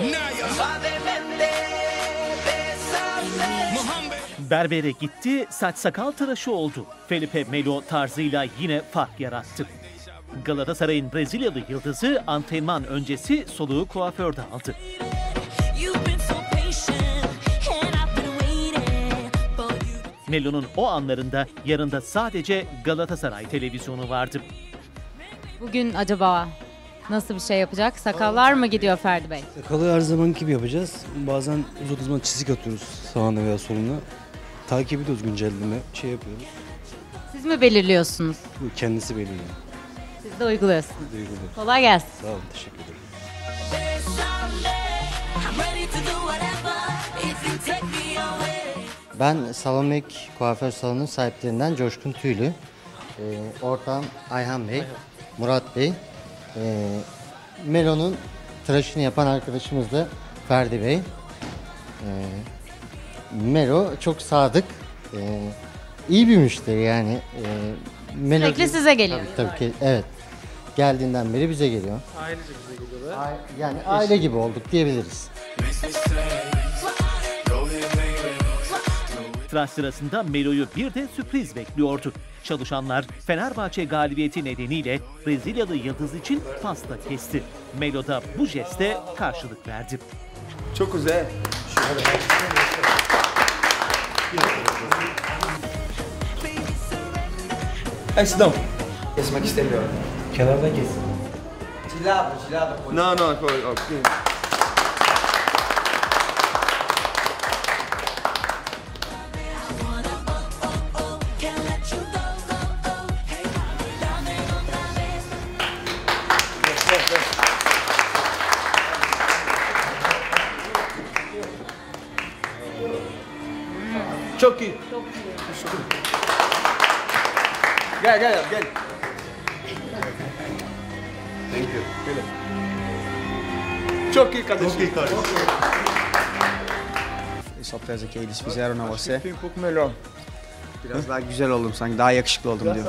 Naya. Berbere gitti, saç sakal tıraşı oldu. Felipe Melo tarzıyla yine fark yarattı. Galatasaray'ın Brezilyalı yıldızı antrenman öncesi soluğu kuaförde aldı. Melo'nun o anlarında yanında sadece Galatasaray televizyonu vardı. Bugün acaba nasıl bir şey yapacak? Sakallar mı gidiyor Ferdi Bey? Sakalı her zaman gibi yapacağız. Bazen uzun zaman çizik atıyoruz sağına veya soluna. Takip ediyoruz güncelleme, şey yapıyoruz. Siz mi belirliyorsunuz? Bu Kendisi belirliyor. Siz de uyguluyorsunuz. Duyguluyor. Kolay gelsin. Sağ olun, teşekkür ederim. Ben Salomek Kuaför Salonu sahiplerinden Coşkun Tüylü. Ee, ortağım Ayhan Bey, Murat Bey. Ee, Melo'nun tıraşını yapan arkadaşımız da Ferdi Bey. Ee, Melo çok sadık, ee, iyi bir müşteri yani. Ee, Melo Sürekli size geliyor. Tabii, tabii ki, evet. Geldiğinden beri bize geliyor. Ailece bize geliyorlar. Yani aile gibi olduk diyebiliriz. Tıraş sırasında Melo'yu bir de sürpriz bekliyordu. Çalışanlar Fenerbahçe galibiyeti nedeniyle Brezilyalı yıldız için pasta kesti. Melo da bu jeste karşılık verdi. Çok güzel. Hey, Sidão. Kesmek istemiyorum. Kenardan kes. Cilada, cilada. Não, não. ó, Çok iyi. Gel gel gel. Thank you. Çok iyi kardeşim. Surpresa que eles fizeram a você. Um pouco melhor. Biraz daha güzel oldum sanki, daha yakışıklı oldum diyor.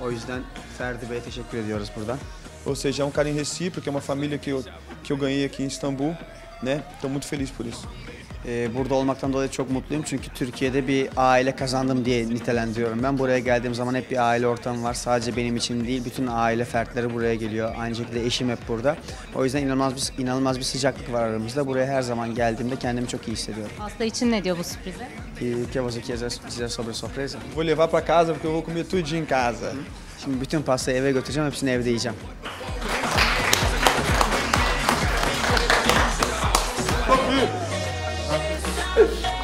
O yüzden Ferdi Bey'e teşekkür ediyoruz buradan. Ou seja, é um carinho recíproco, é uma família que eu, que eu ganhei aqui em Istambul, né? Estou muito feliz por isso. Ee, burada olmaktan dolayı çok mutluyum çünkü Türkiye'de bir aile kazandım diye nitelendiriyorum. Ben buraya geldiğim zaman hep bir aile ortamı var. Sadece benim için değil, bütün aile fertleri buraya geliyor. Aynı şekilde eşim hep burada. O yüzden inanılmaz bir, inanılmaz bir sıcaklık var aramızda. Buraya her zaman geldiğimde kendimi çok iyi hissediyorum. Hasta için ne diyor bu sürprize? E que você quiser dizer sobre a surpresa? Vou levar para casa porque eu vou comer tudinho em casa. Şimdi bütün pastayı eve götüreceğim, hepsini evde yiyeceğim. Oh.